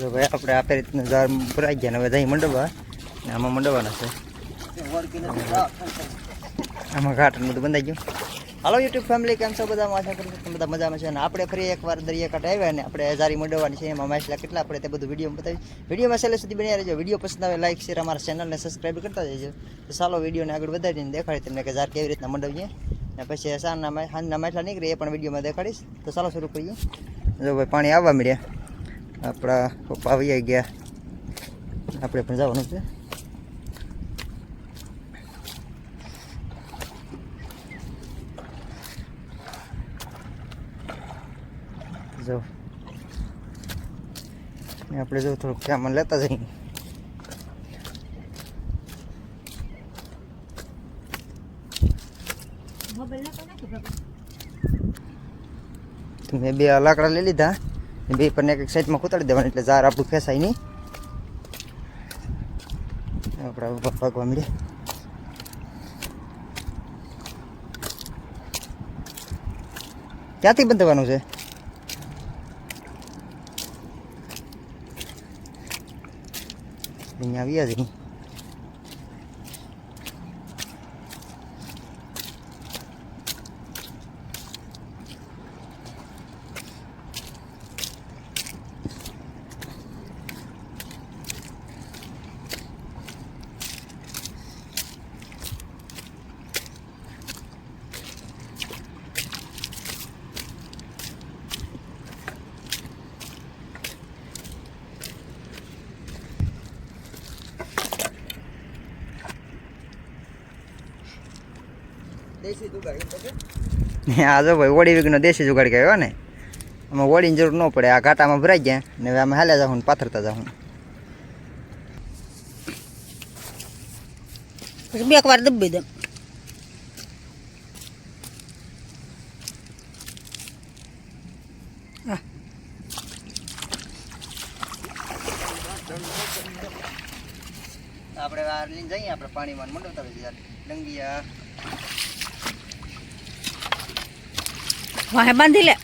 તો ભાઈ, આપણે આપે રીતના ઝાર ભરાઈ ગયા હવે દહીં મંડવા. ને આમાં મંડવાના છે. આમાં ઘાટનું બધું બંધાઈ ગયું. હાલો યુટ્યુબ ફેમિલી કેમ છો? બધા આશા કરું છું બધા મજામાં છે. અને આપણે ફરી એકવાર દરિયાકાંઠે આવ્યા ને આપણે હજારી મંડવાની છે. એમાં માછલા કેટલા આપણે તે બધું વીડિયો બતાવી વિડીયોમાં છેલ્લે સુધી બની રહેજો. વીડિયો પસંદ આવે લાઈક શેર અમારા ચેનલને સબસ્ક્રાઈબ કરતા જજો. તો ચાલો વિડીયોને આગળ વધારીને દેખાડી તમને કે ઝાર કેવી રીતના મંડવીએ. ને પછી સાંજના સાંજના માછલા નીકળે એ પણ વિડીયોમાં દેખાડીશ. તો ચાલો શરૂ કરીએ. જો ભાઈ, પાણી આવવા મળ્યા. આપણા પપ્પા આવી ગયા. આપણે પણ જવાનું છે. જો. આપણે જો થોડુંક સામાન લેતા જઈએ. મેં બે લાકડા લઈ લીધા. બે પણ એક સાઈડમાં કૂતાડી દેવાની એટલે ઝાર આપણું ફેસાય નહીં. આપણે ભાગવા મળીએ ક્યાંથી બંધવાનું છે? અહીંયા આવ્યા જ આ જો ભાઈ ઓડી વીકનો દેશી જુગાડ કહેવાય ને. આમાં ઓળીની જરૂર ન પડે આ ઘાટામાં ભરાઈ ગયા ને હવે આમાં હાલ્યા જાઉં ને પાથરતા જાઉં પછી બે વાર દબી દે. આપણે આ લઈને જઈએ આપણે પાણીમાં મંડવતા રહીએ યાર ડંગિયા વાહે બાંધી લે ક્યાં નાલી જવાનું છે પાણી પણ ઉતારવું લાગે ને.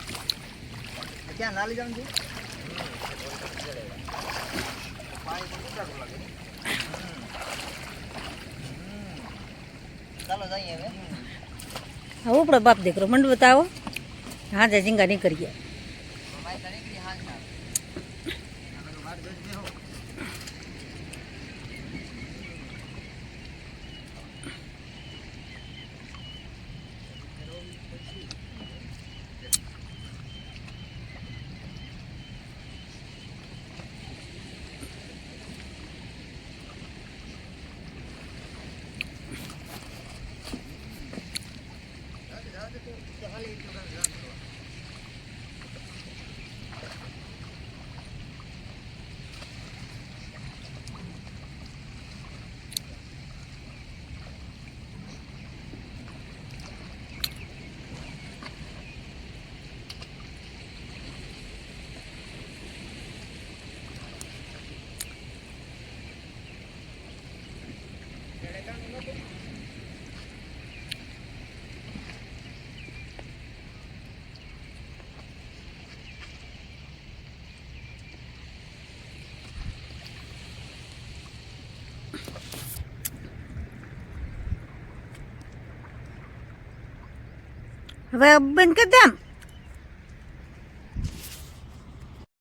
ચાલો જઈએ હવે હવે ઉપડો બાપ દીકરો મંડ બતાવો હા જે ઝીંગા નીકળી ગયા Ali itu kan. હવે બંધ કરી દે